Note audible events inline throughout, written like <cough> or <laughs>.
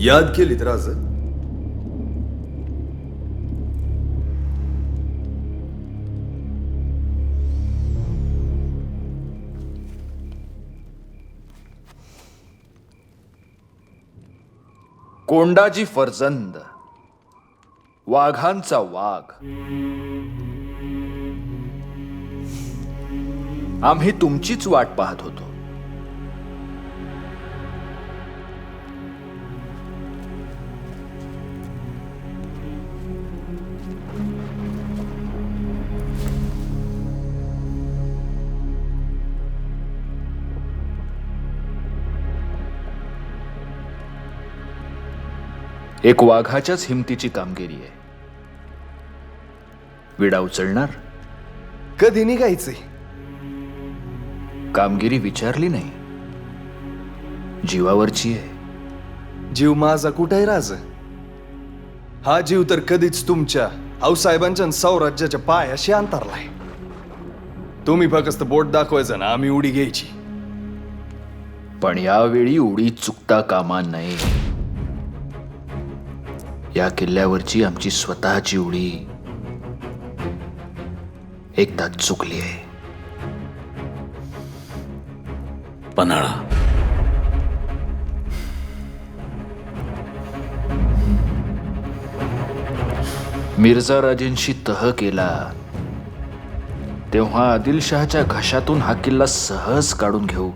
याद केलीत राज कोंडाजी फरजंद वाघांचा वाघ. आम्ही तुमचीच वाट पाहत होतो. एक वाघाच्याच हिमतीची कामगिरी आहे. विडा उचलणार? कधी निघायचंय कामगिरी विचारली नाही. जीवावरची आहे. जीव माझा कुठाय राज? हा जीव तर कधीच तुमच्या आऊसाहेबांच्या आणि साम्राज्याच्या पायाशी अंतरलाय. तुम्ही फक्त बोट दाखवायचं ना आम्ही उडी घ्यायची. पण यावेळी उडी चुकता कामा नये. या किल्ल्यावरची आमची स्वतःची उडी एकदा चुकली आहे. पन्हाळा. मिर्झा राजेंशी तह केला. तेव्हा आदिलशहाच्या घशातून हा किल्ला सहज काढून घेऊ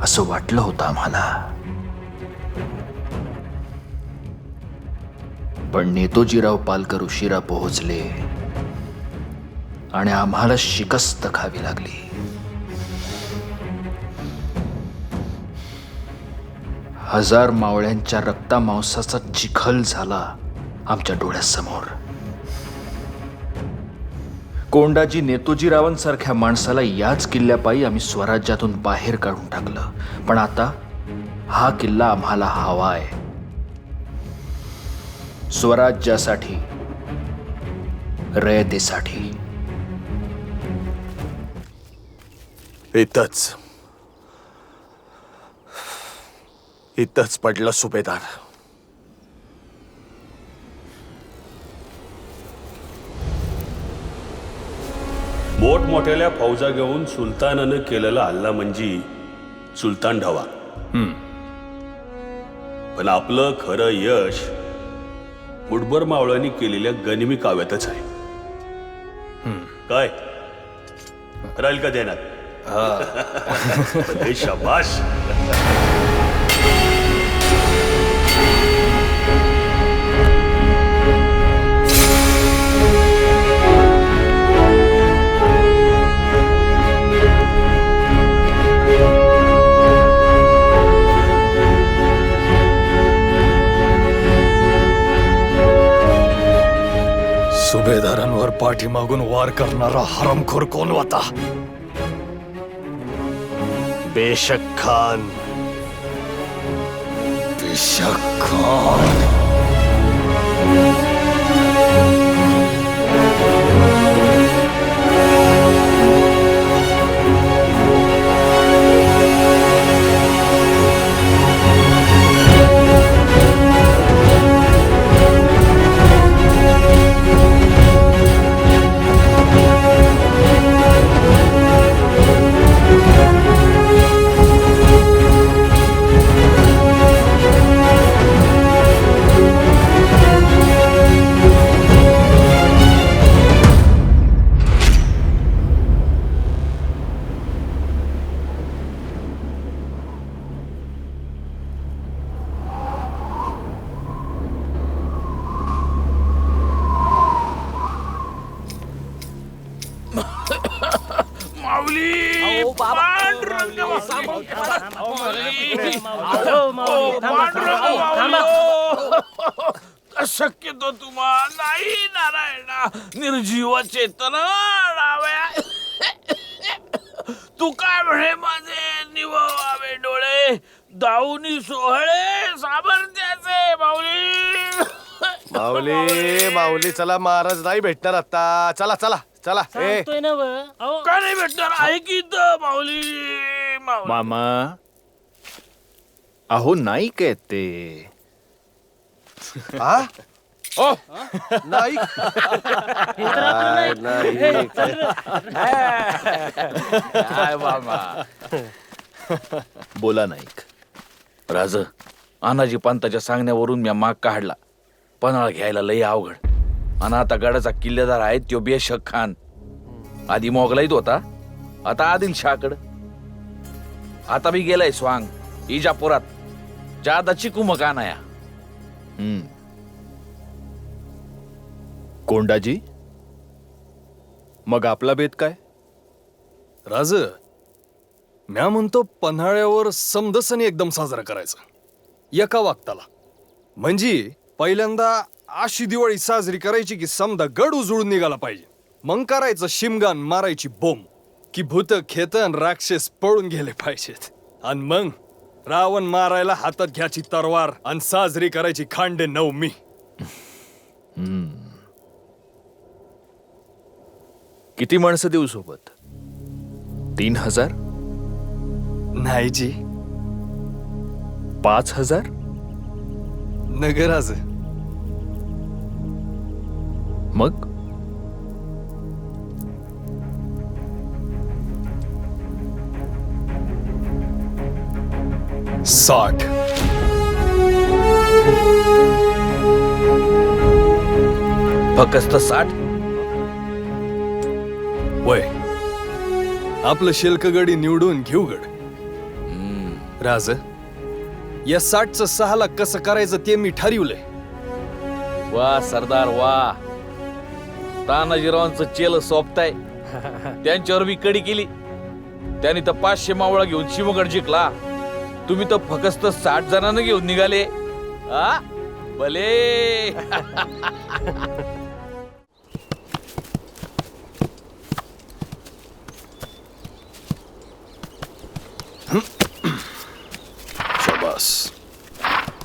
असं वाटलं होतं आम्हाला. पण नेतोजीराव पालकर उशिरा पोहोचले आणि आम्हाला शिकस्त खावी लागली. हजार मावळ्यांच्या रक्ता मांसाचा चिखल झाला आमच्या डोळ्यासमोर. कोंडाजी नेतोजीरावांसारख्या माणसाला याच किल्ल्यापायी आम्ही स्वराज्यातून बाहेर काढून टाकलं. पण आता हा किल्ला आम्हाला हवा आहे. स्वराज्यासाठी रयतेसाठी इथंच इथंच पडलं सुभेदार. मोठमोठ्याल्या फौजा घेऊन सुलतानानं केलेला हल्ला म्हणजे सुलतान ढवा. पण आपलं खरं यश मुठभर मावळ्यांनी केलेल्या गनिमी काव्यातच आहे. काय? राहील का <laughs> हे शाबाश. पाठीमागून वार करणारा हरमखोर कोण होता बेशक खान बेशक खान शक्यतो तुम्हाला नाही नारायणा! निर्जीव चेतन डाव्या तू काय म्हणे माझे निववावे डोळे? दाऊनी सोहळे सामर्थ्याचे माऊली! माऊली माऊली चला महाराज नाही भेटणार आता. चला चला. चला ए. सांगतोय ना व. अहो, का नाही भेटणार? आहे की इथं माऊली? माऊली. मामा अहो नाही काय ते. हा? ओ नाही. काय नाही काय बाबा बोला नाईक. राज अनाजी पंताच्या सांगण्यावरून मी माग काढला. पन्हाळ घ्यायला लई अवघड. आणि आता गडाचा किल्लेदार आहे त्यो बेशक खान. आधी मोगलाईत होता आता आदिल शाकड आता मी गेलाय स्वांग इजापुरात. जादा चिकू आया हम्म. कोंडाजी? मग आपला बेत काय? राज म्या म्हणतो पन्हाळ्यावर समदसनी एकदम साजरा करायचा. एका वागताला म्हणजे पहिल्यांदा अशी दिवाळी साजरी करायची की समदा गड उजळून निघाला पाहिजे. मग करायचं शिमगान मारायची बोंब. की भूत खेतन राक्षस पळून गेले पाहिजेत. आणि मग रावण मारायला हातात घ्यायची तरवार आणि साजरी करायची खांडे नवमी. किती माणसं देऊ सोबत? तीन हजार? नाही जी. पाच हजार? नगराज. मग? साठ. फक्त साठ? वय. आपलं शिल्कगडी निवडून घेऊ गड. राज या साठचं सहाला कसं करायचं ते मी ठरवलंय. वा सरदार वा. तानाजीरावांचं चेल सोपताय त्यांच्यावर मी कडी केली. त्यांनी तर पाचशे मावळा घेऊन शिवगड जिंकला. तुम्ही तर फक्त साठ जणांना घेऊन निघाले. आ? भले. <laughs>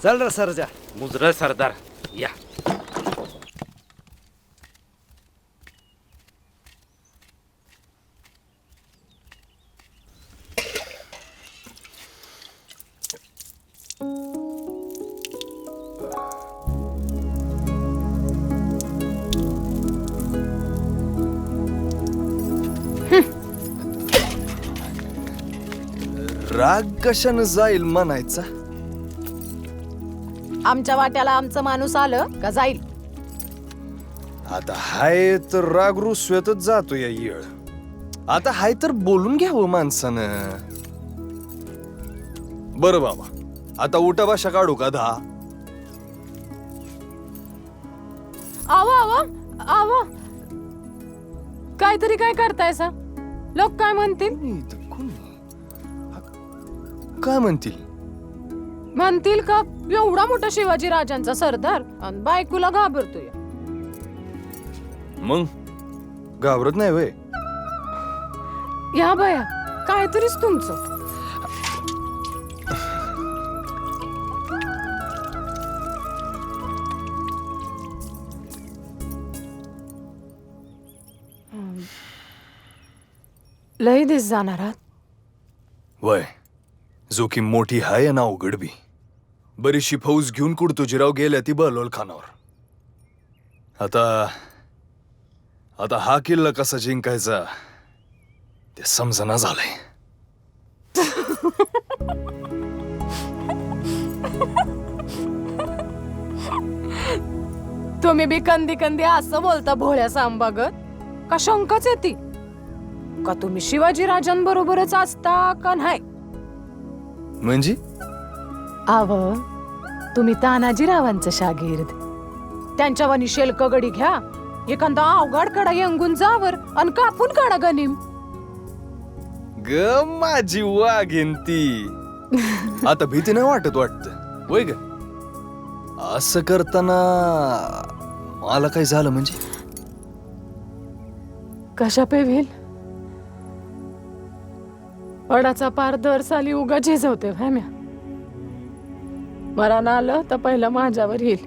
चल रे सरजा. मुजर सरदार या. राग कशानं जाईल म्हणायचा? आमच्या वाट्याला आमचं माणूस आलं का जाईल? आता हाय तर राग रुसव्यातच जातो या येळ. आता हाय तर बोलून घ्यावं माणसानं. बरं बाबा आता उठा भाषा काढू का दहा? आवा आवा आवा. काहीतरी काय करताय सा? लोक काय म्हणतील? इथं कोण? काय म्हणतील? म्हणतील का? एवढा मोठा शिवाजी राजांचा सरदार? आणि बायकोला घाबरतोय. मग? घाबरत नाही वय या बया काहीतरीच तुमचं. लय दिस जाणार आहात. वय. जोखीम मोठी हाय ना अवघड बी. बरीचशी फौज घेऊन कुडतुजीराव गेल्या ती बहलोल खानावर आता आता हा किल्ला कसा जिंकायचा ते समजना झालंय. तुम्ही बी कंदी कंदी असं बोलता भोळ्या सांबागत का शंकाच येते का तुम्ही शिवाजी राजांबरोबरच असता का नाही? म्हणजे? आव तुम्ही तानाजी रावांचं शागिर्द. त्यांच्यावानी शेल्क गडी घ्या. एखादा अवघड कडा येंगून जावर आणि कापून काढा गनिम. ग माझी वाघीन ती. आता भीती नाही वाटत वाटत. वय ग? असं करताना मला काय झालं म्हणजे? कशा पेवील अडाचा पार दर साली उगा झिजवते मरा ना आलं तर पहिलं माझ्यावर येईल.